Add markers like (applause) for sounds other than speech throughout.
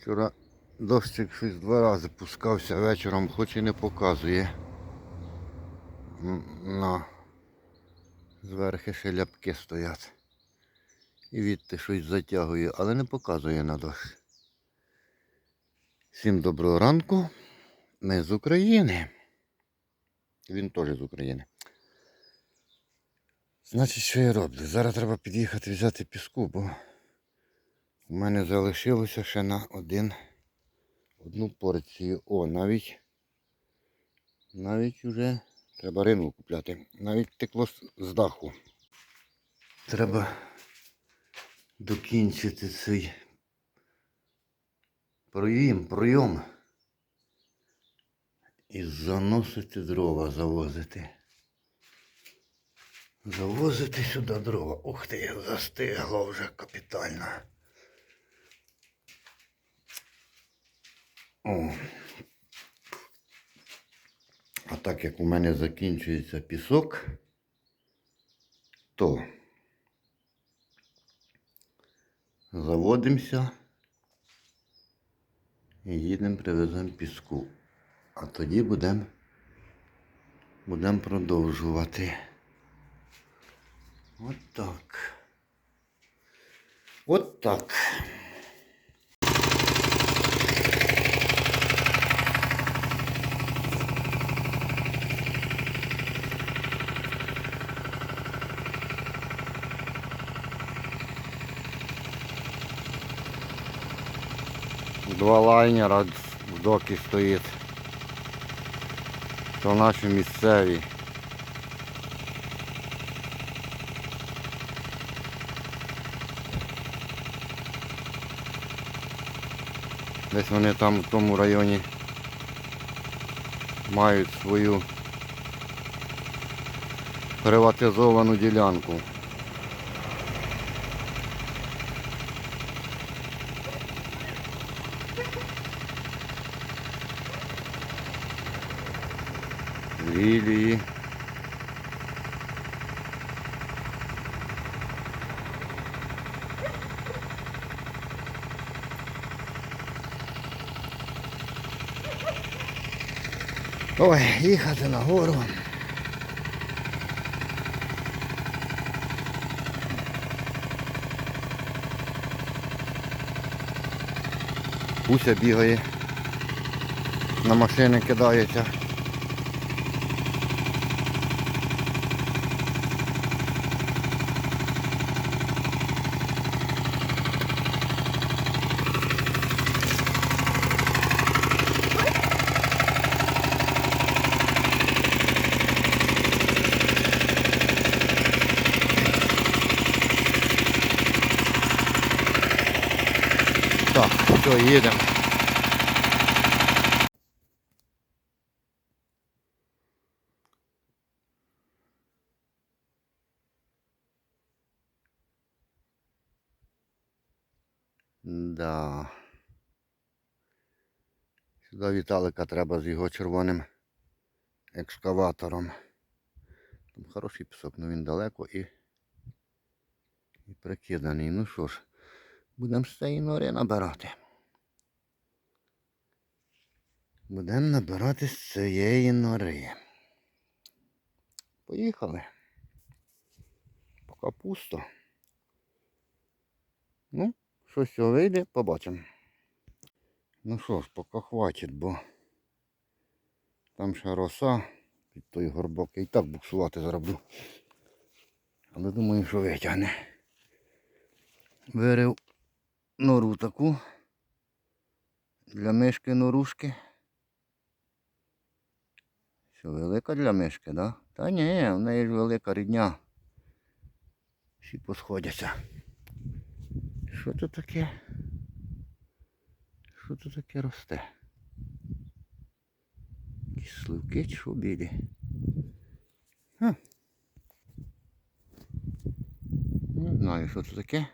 Вчора дощик щось два рази пускався вечором, хоч і не показує. На зверхи ще ляпки стоять. І відти щось затягує, але не показує на дощ. Всім доброго ранку. Ми з України. Він теж з України. Значить, що я роблю? Зараз треба під'їхати взяти піску, бо у мене залишилося ще на один, одну порцію. О, навіть навіть вже треба рину купляти. Навіть текло з- даху. Треба докінчити цей проїм, пройом. І заносити дрова, завозити. Завозити сюди дрова. Ух ти, застигло вже капітально. О. А так як у мене закінчується пісок, то заводимося і їдемо привеземо піску. А тоді будемо будем продовжувати. От так. От так. Два лайнера в докі стоїть. То наші місцеві. Десь вони там в тому районі мають свою приватизовану ділянку. Лілії. Ой, їхати на гору. Пуся бігає, на машини кидається. Так, все, їдемо. Да. Сюди Віталика треба з його червоним екскаватором. Там хороший пісок, але він далеко і, і прикиданий. Ну що ж, будемо з нори набирати. Будемо набирати з цієї нори. Поїхали. Поки пусто. Ну, що вийде, побачимо. Ну що ж, поки хватить, бо там ще роса під той горбок. Я і так буксувати зроблю. Але думаю, що витягне. Вирив нору таку для мишки норушки. Що велика для мишки, да? Та ні, в неї ж велика рідня. Всі посходяться. Що тут таке? Що тут таке росте? Якісь сливки чи що білі? Ха. Не знаю, що це таке.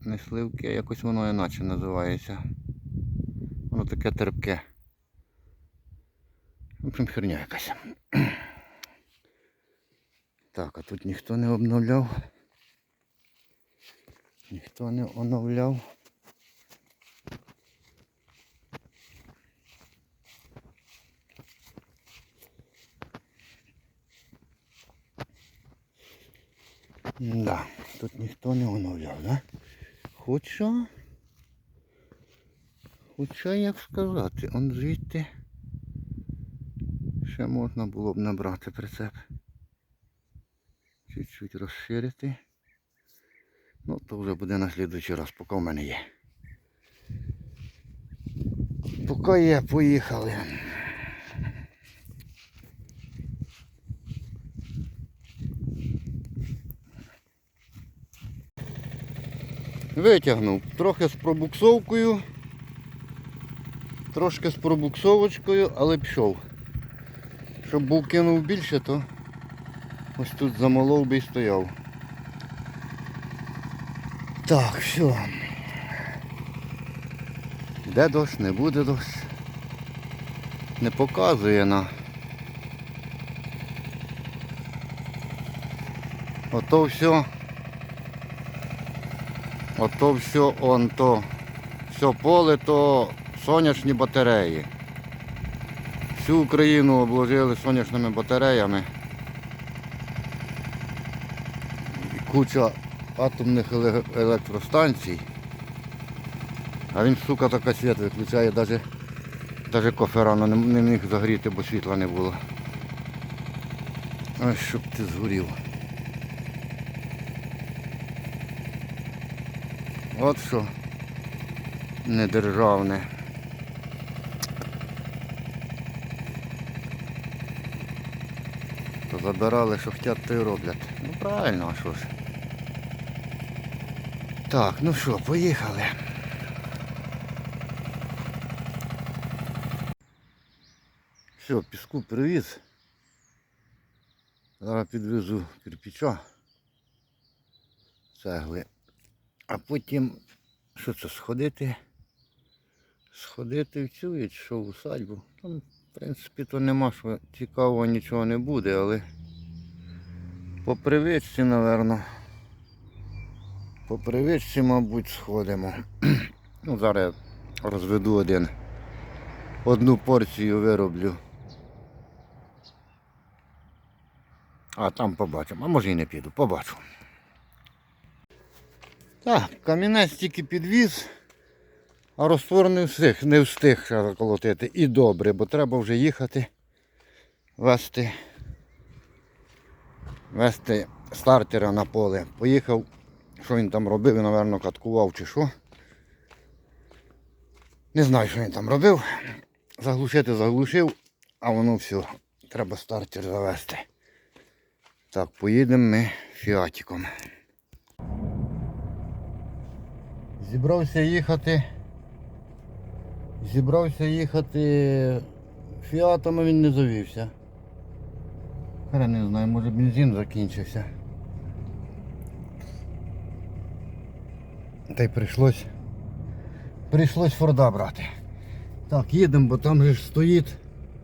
Не сливки, якось воно іначе називається. Воно таке терпке. В общем, херня якась. (clears throat) Так, а тут ніхто не обновляв. Ніхто не оновляв. Да, тут ніхто не оновляв, да? Хоча. Хоча як сказати, он звідти ще можна було б набрати прицеп. Чуть-чуть розширити. Ну, то вже буде на слідуючий раз, поки в мене є. Поки є, поїхали. Витягнув трохи з пробуксовкою, трошки з пробуксовочкою, але пішов. Щоб був кинув більше, то ось тут замолов би і стояв. Так, все. Де дощ, не буде дощ. Не показує на. Ото все. Ото все он то. Все поле то сонячні батареї. Всю Україну обложили сонячними батареями. Куча атомних електростанцій. А він, сука, така світ виключає, навіть кофе рано не, не міг загріти, бо світла не було. Ой, щоб ти згорів. От що недержавне. Забирали, що хотять, то й роблять. Ну правильно, а що ж. Так, ну що, поїхали. Все, піску привіз. Зараз підвезу кирпича, цегли. А потім, що це, сходити? Сходити в цю і що в усадьбу. Там, в принципі, то нема що цікавого нічого не буде, але по привичці, напевно. По привичці, мабуть, сходимо. (clears throat) ну, зараз я розведу один. Одну порцію вироблю. А там побачимо. А може і не піду, побачу. Так, камінець тільки підвіз, а розтвор не встиг, не встиг заколотити. І добре, бо треба вже їхати вести, вести стартера на поле. Поїхав, що він там робив, він, напевно, каткував чи що. Не знаю, що він там робив. Заглушити заглушив, а воно все. Треба стартер завести. Так, поїдемо ми фіатиком. Зібрався їхати. Зібрався їхати фіатом, а він не завівся. Я не знаю, може бензин закінчився. Та й прийшлось. Прийшлось Форда брати. Так, їдемо, бо там же ж стоїть.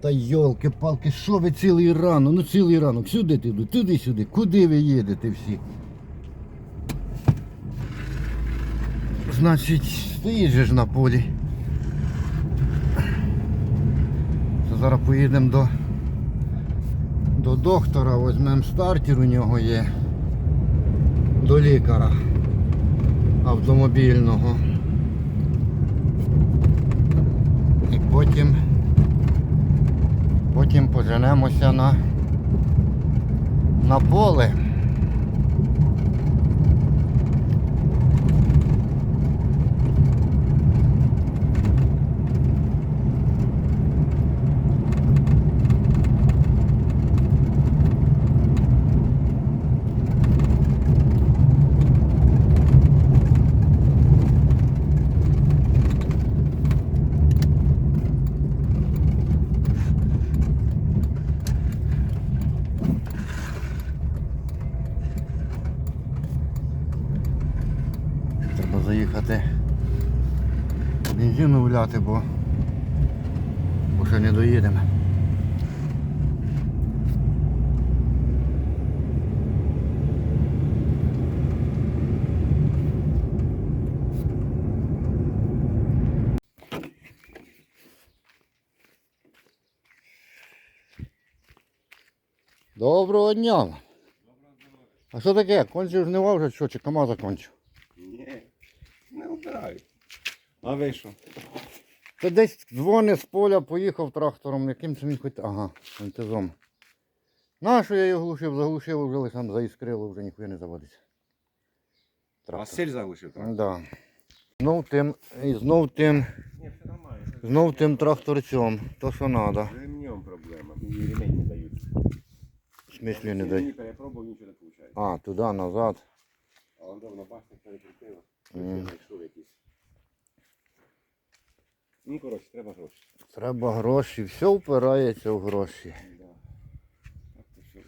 Та йолки-палки, що ви цілий ранок? Ну цілий ранок. Сюди ти йду, туди-сюди. Куди ви їдете всі? Значить, стоїть же ж на полі. То зараз поїдемо до, до доктора, візьмемо стартер у нього є. До лікаря автомобільного. І потім потім поженемося на, на поле. знімати, бо бо ще не доїдемо. Доброго дня! Доброго дня. А що таке? Кончив жнива вже що, чи камаза кончив? Ні, не вбирають. А ви що? Та десь дзвони з поля, поїхав трактором, яким це він хоч. Ага, антизом. Нащо я його глушив, заглушив, вже лише там заіскрило, вже ніхуя не заводиться. Трактор. Василь заглушив так? Да. Знов тим, і знов тим, Ні, все нормально. знов тим тракторцем. То що треба. Ремнем проблема. Мені ремень не дають. В смислі не Я дай. не перепробував, нічого не виходить. А, туди, назад. А он давно бачите, перекрутило. Мгм. Я знайшов якийсь. Ну, коротше, треба гроші. Треба гроші, все впирається в гроші. Да.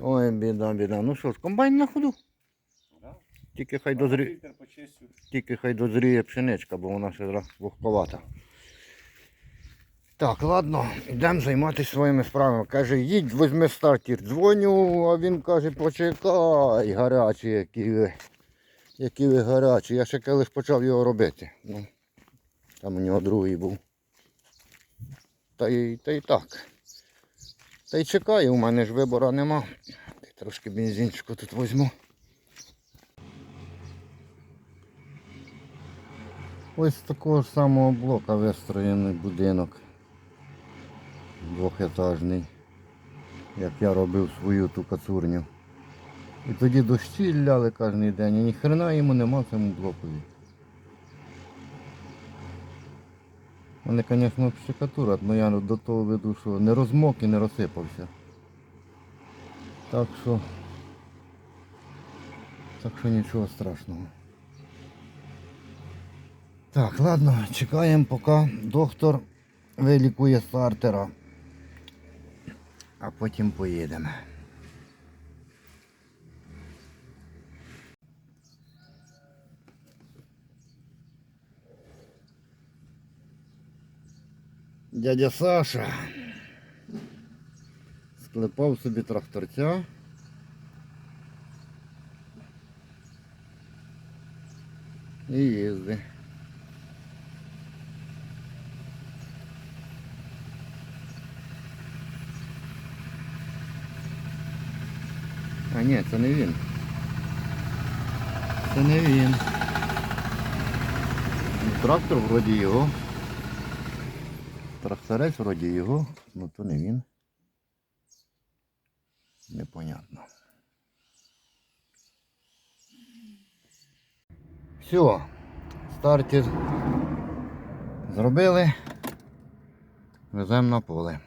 Ой, біда, біда. Ну що ж, комбайн на ходу. Да? Тільки хай дозріє. Фільтр. Тільки хай дозріє пшеничка, бо вона ще вогковата. Так, ладно, йдемо займатися своїми справами. Каже, їдь, візьми стартер. Дзвоню, а він каже, почекай, гарячі, які ви. Які ви гарячі. Я ще колись почав його робити. Ну, там у нього другий був. Та й, та й так. Та й чекаю, у мене ж вибору нема. Трошки бензинчику тут візьму. Ось такого ж самого блока вистроєний будинок. Двохетажний. Як я робив свою ту кацурню. І тоді дощі ляли кожен день, і ні хрена йому нема цьому блокові. Мене, звісно, пшикатура, але я до того веду, що не розмок і не розсипався. Так що. Так що нічого страшного. Так, ладно, чекаємо, поки доктор вилікує стартера. А потім поїдемо. Дядя Саша склепав собі тракторця. І їздить. А ні, це не він. Це не він. Трактор вроді його. Тракторець вроді його, ну то не він. Непонятно. Все, стартер зробили. Веземо на поле.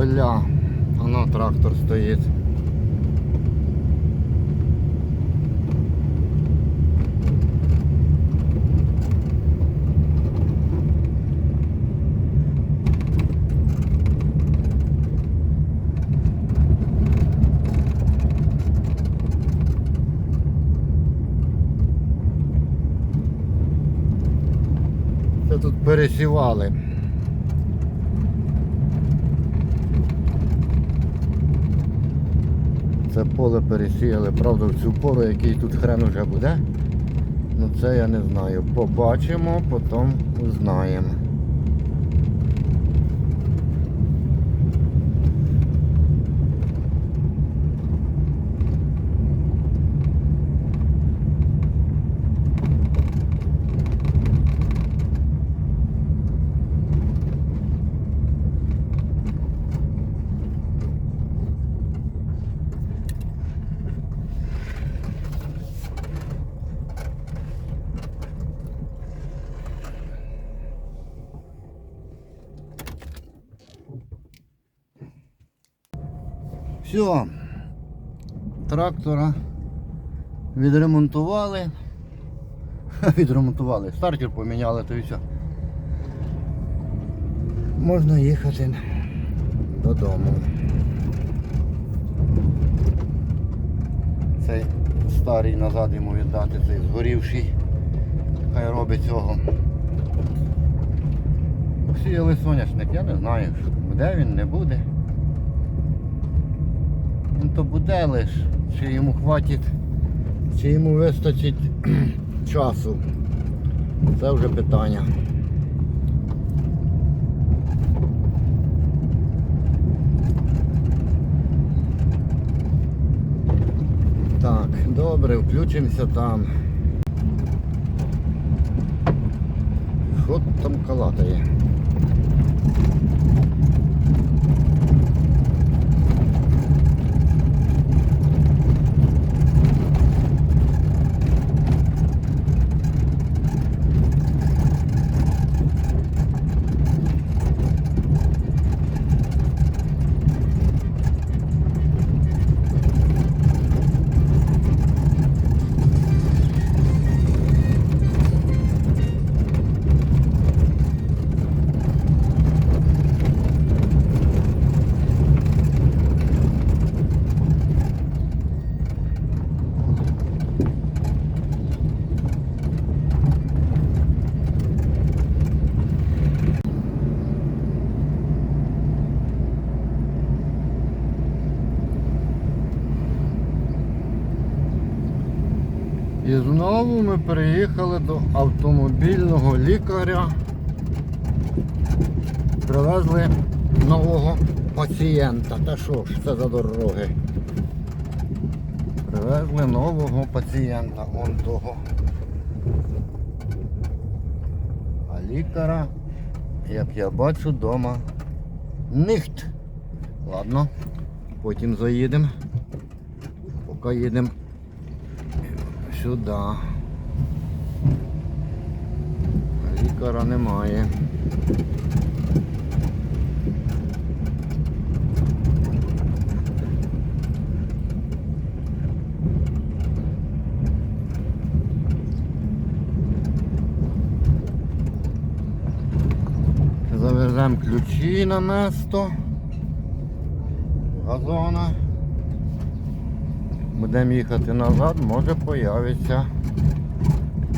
Поля. Воно трактор стоїть. Це тут пересівали. Це поле пересіяли, правда, в цю пору, який тут хрен уже буде. Ну це я не знаю. Побачимо, потім узнаємо. Все. Трактора відремонтували. Відремонтували. Стартер поміняли, то і все. Можна їхати додому. Цей старий назад йому віддати, цей згорівший. Хай робить цього. Сіяли соняшник, я не знаю, буде він, не буде. Він то буде лиш, чи йому хватить, чи йому вистачить (clears throat) часу. Це вже питання. Так, добре, включимося там. Що там калатає? І знову ми приїхали до автомобільного лікаря. Привезли нового пацієнта. Та що ж це за дороги? Привезли нового пацієнта, он того. А лікаря, як я бачу, вдома нихт. Ладно, потім заїдемо. Поки їдемо сюди. Лікаря немає. Завеземо ключі на місто газона. Будемо їхати назад, може появиться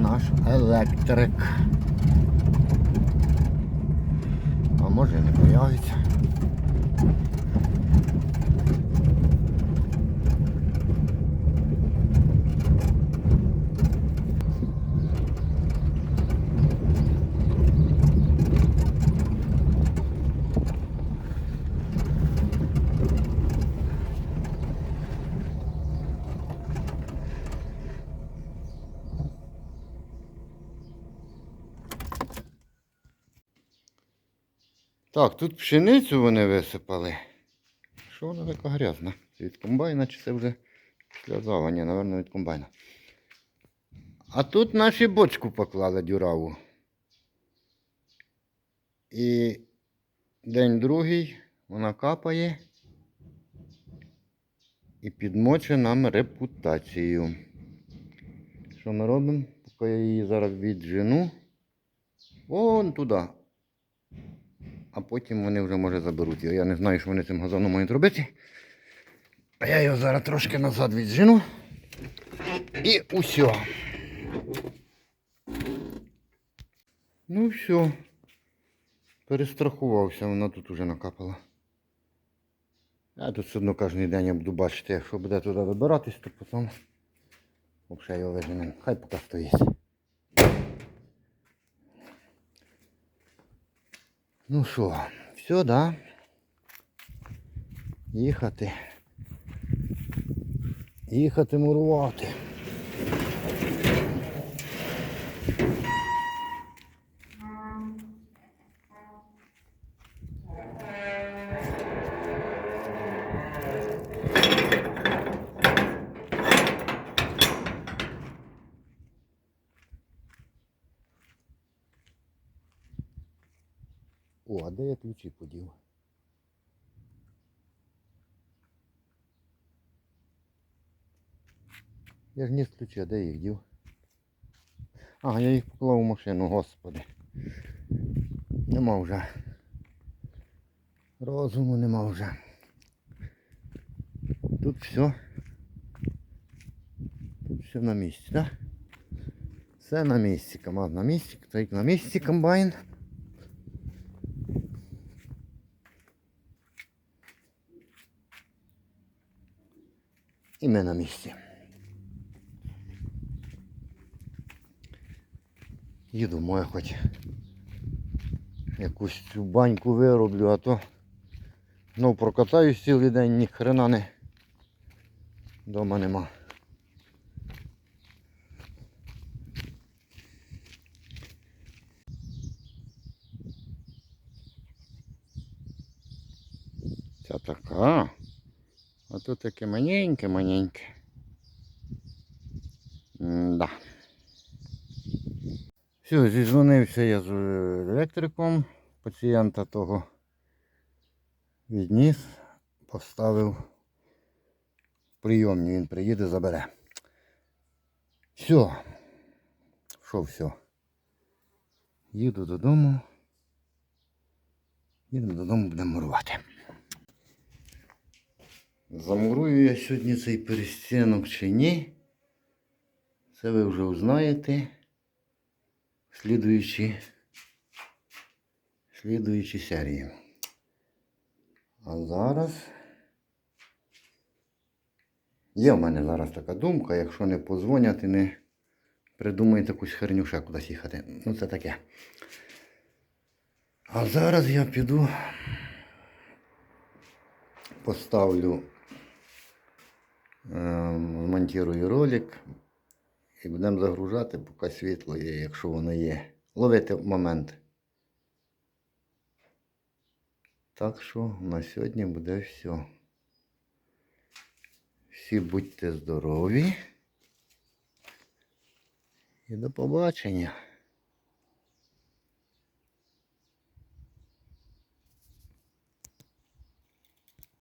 наш електрик. А може не появиться. Так, тут пшеницю вони висипали. Що вона така грязна? Це від комбайна чи це вже після завання, напевно, від комбайна. А тут наші бочку поклали дюраву. І день другий вона капає і підмочить нам репутацію. Що ми робимо? Поки я її зараз віджену. Вон туди. А потім вони вже може заберуть його. Я не знаю, що вони цим газоном мають робити. А я його зараз трошки назад віджену. І усе. Ну все. Перестрахувався, вона тут уже накапала. Я тут все одно кожен день я буду бачити, якщо буде туди вибиратись, то потім взагалі його виженемо. Хай поки стоїть. Ну що, все, да? Їхати. Їхати мурувати. О, а де я? Ж ніс ключі, а де їх дів? А, я їх поклав у машину, господи. Нема вже. Розуму нема вже. Тут все. Тут все на місці, так? Да? Все на місці, команд на місці, стоїть на місці комбайн. І ми на місці. Їду, моя хоч якусь цю баньку вироблю, а то знов прокатаюсь цілий день, ні хрена не дома нема. Ця така. А таке маленьке. Да. Все, зізвонився я з е, електриком. Пацієнта того відніс, поставив прийомні, він приїде, забере. Все. Що все? Їду додому. Їду додому, будемо мурувати. Замурую я сьогодні цей перестінок чи ні. Це ви вже узнаєте. в Слідуючі, серії. А зараз є в мене зараз така думка, якщо не позвонять і не придумають якусь херню ще кудись їхати. Ну це таке. А зараз я піду поставлю, ем, змонтирую ролик і будемо загружати, поки світло є, якщо воно є. Ловити момент. Так що на сьогодні буде все. Всі будьте здорові. І до побачення.